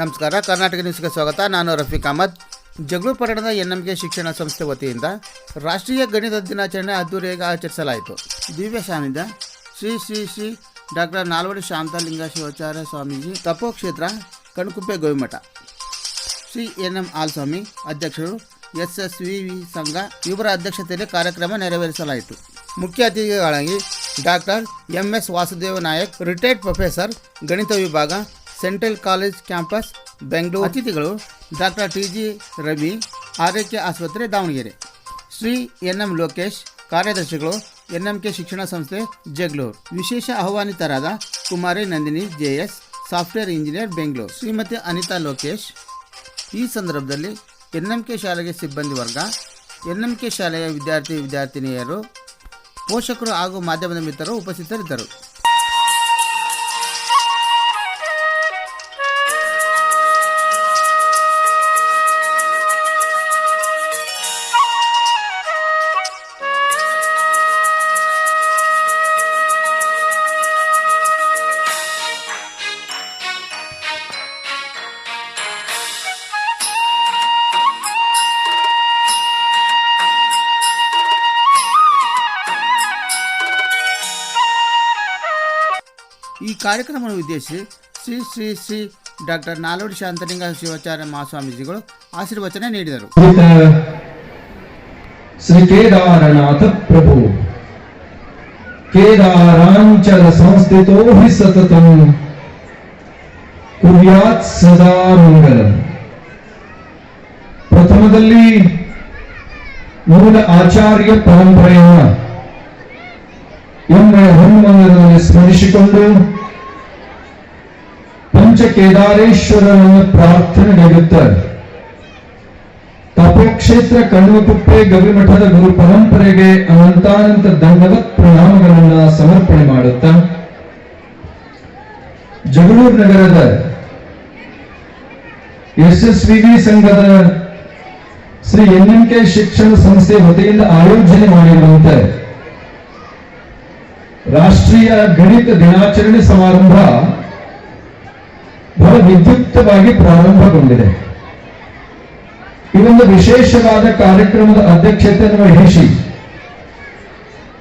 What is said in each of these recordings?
ನಮಸ್ಕಾರ, ಕರ್ನಾಟಕ ನ್ಯೂಸ್ಗೆ ಸ್ವಾಗತ. ನಾನು ರಫೀಕ್ ಅಹಮದ್. ಪಟ್ಟಣದ ಎನ್ ಎಂ ಕೆ ಶಿಕ್ಷಣ ಸಂಸ್ಥೆ ವತಿಯಿಂದ ರಾಷ್ಟ್ರೀಯ ಗಣಿತ ದಿನಾಚರಣೆ ಅದ್ದೂರಿಯಾಗಿ ಆಚರಿಸಲಾಯಿತು. ದಿವ್ಯ ಸಾನ್ನಿಧ್ಯ ಶ್ರೀ ಶ್ರೀ ಶ್ರೀ ಡಾಕ್ಟರ್ ನಾಲ್ವಡಿ ಶಾಂತಲಿಂಗ ಶಿವಾಚಾರ್ಯ ಸ್ವಾಮೀಜಿ ತಪೋಕ್ಷೇತ್ರ ಕಣ್ಕುಪ್ಪೆ ಗೋವಿಮಠ. ಶ್ರೀ ಎನ್ ಎಂ ಆಲ್ಸ್ವಾಮಿ ಅಧ್ಯಕ್ಷರು ಎಸ್ ಎಸ್ ವಿ ವಿ ಸಂಘ ಇವರ ಅಧ್ಯಕ್ಷತೆಯಲ್ಲಿ ಕಾರ್ಯಕ್ರಮ ನೆರವೇರಿಸಲಾಯಿತು. ಮುಖ್ಯ ಅತಿಥಿಗಳಾಗಿ doctor M S Vasudeva Nayak, retired professor, ಗಣಿತ ವಿಭಾಗ ಸೆಂಟ್ರಲ್ ಕಾಲೇಜ್ ಕ್ಯಾಂಪಸ್, ಬೆಂಗಳೂರು. ಅತಿಥಿಗಳು ಡಾಕ್ಟರ್ ಟಿ ಜಿ ರವಿ, ಆರೋಗ್ಯ ಆಸ್ಪತ್ರೆ ದಾವಣಗೆರೆ. ಶ್ರೀ ಎನ್ ಎಂ ಲೋಕೇಶ್, ಕಾರ್ಯದರ್ಶಿಗಳು ಎನ್ ಎಂ ಕೆ ಶಿಕ್ಷಣ ಸಂಸ್ಥೆ ಜಗಳೂರು ವಿಶೇಷ ಆಹ್ವಾನಿತರಾದ ಕುಮಾರಿ Nandini, J S, software engineer, Bengaluru. Shrimati Anitha Lokesh, ಈ ಸಂದರ್ಭದಲ್ಲಿ ಎನ್ ಎಂ ಕೆ ಶಾಲೆಗೆ ಸಿಬ್ಬಂದಿ ವರ್ಗ ಎನ್ ಎಂ ಕೆ ಶಾಲೆಯ ವಿದ್ಯಾರ್ಥಿ ವಿದ್ಯಾರ್ಥಿನಿಯರು, ಪೋಷಕರು ಹಾಗೂ ಮಾಧ್ಯಮದ ಮಿತ್ರರು ಉಪಸ್ಥಿತರಿದ್ದರು. ಕಾರ್ಯಕ್ರಮವನ್ನು ಉದ್ದೇಶಿಸಿ ಶ್ರೀ ಶ್ರೀ ಶ್ರೀ ಡಾಕ್ಟರ್ ನಾಲ್ವಡಿ ಶಾಂತಲಿಂಗ ಶಿವಾಚಾರ್ಯ ಮಹಾಸ್ವಾಮೀಜಿಗಳು ಆಶೀರ್ವಚನ ನೀಡಿದರು. ಶ್ರೀ ಕೇದಾರನಾಥ ಪ್ರಭು. ಕೇದಾರಾಂಚಲ ಸಂಸ್ಥಿತೋ ಹಿ ಸತತಂ. ಕುರ್ಯಾತ್ ಸದಾ ಮಂಗಲ. ಪ್ರಥಮದಲ್ಲಿ ಮೂಲ ಆಚಾರ್ಯ ಪರಂಪರೆಯನ್ನ ಎಂಬ ಹನುಮಂಗಲದಲ್ಲಿ ಸ್ಮರಿಸಿಕೊಂಡು ಪಂಚ ಕೇದಾರೇಶ್ವರನನ್ನು ಪ್ರಾರ್ಥನೆಗೈಯುತ್ತಾರೆ ತಪೋಕ್ಷೇತ್ರ ಕಣ್ಣುಕುಪ್ಪೆ ಗವಿಮಠದ ಗುರು ಪರಂಪರೆಗೆ ಅನಂತಾನಂತ ದಂಡವತ್ ಪ್ರಣಾಮಗಳನ್ನ ಸಮರ್ಪಣೆ ಮಾಡುತ್ತಾ, ಜಗಳೂರು ನಗರದ ಯಶಸ್ವಿವಿ ಸಂಘದ ಶ್ರೀ ಎನ್ ಎಂ ಕೆ ಶಿಕ್ಷಣ ಸಂಸ್ಥೆ ವತಿಯಿಂದ ಆಯೋಜನೆ ಮಾಡಿರುವಂತೆ ರಾಷ್ಟ್ರೀಯ ಗಣಿತ ದಿನಾಚರಣೆ ಸಮಾರಂಭ ವಿದ್ಯುಕ್ತವಾಗಿ ಪ್ರಾರಂಭಗೊಂಡಿದೆ. ಈ ವಿಶೇಷವಾದ ಕಾರ್ಯಕ್ರಮದ ಅಧ್ಯಕ್ಷತೆಯನ್ನು ವಹಿಸಿ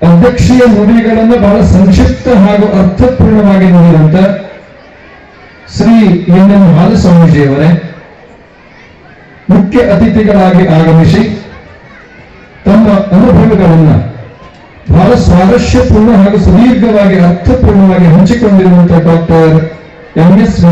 ಅಧ್ಯಕ್ಷೀಯ ನುಡಿಗಳನ್ನು ಬಹಳ ಸಂಕ್ಷಿಪ್ತ ಹಾಗೂ ಅರ್ಥಪೂರ್ಣವಾಗಿ ನೀಡಿದಂತ ಶ್ರೀ ಎನ್ ಎಂ ಹಾಲಸ್ವಾಮೀಜಿಯವರೇ ಮುಖ್ಯ ಅತಿಥಿಗಳಾಗಿ ಆಗಮಿಸಿ ತಮ್ಮ ಅನುಭವಗಳನ್ನು ಬಹಳ ಸ್ವಾರಸ್ಯಪೂರ್ಣ ಹಾಗೂ ಸುದೀರ್ಘವಾಗಿ ಅರ್ಥಪೂರ್ಣವಾಗಿ ಹಂಚಿಕೊಂಡಿರುವಂತಹ ಡಾಕ್ಟರ್ ಎಂ ಎಸ್